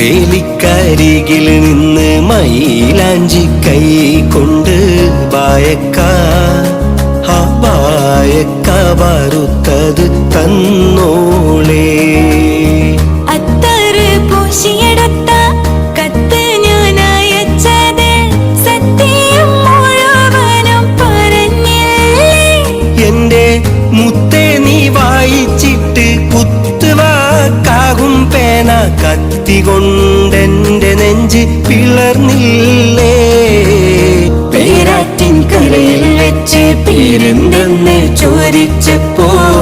അരികിൽ നിന്ന് മയിലാഞ്ചി കൈ കൊണ്ട് ബായക്ക ആ ബായക്ക വറുത്തത് തന്നോളേ പേന കത്തി കൊണ്ടെന്റെ നെഞ്ച് പിളർന്നില്ലേ? പേരാറ്റിൻ കരയിൽ വെച്ച് പേരെന്തെന്ന് ചോദിച്ചപ്പോൾ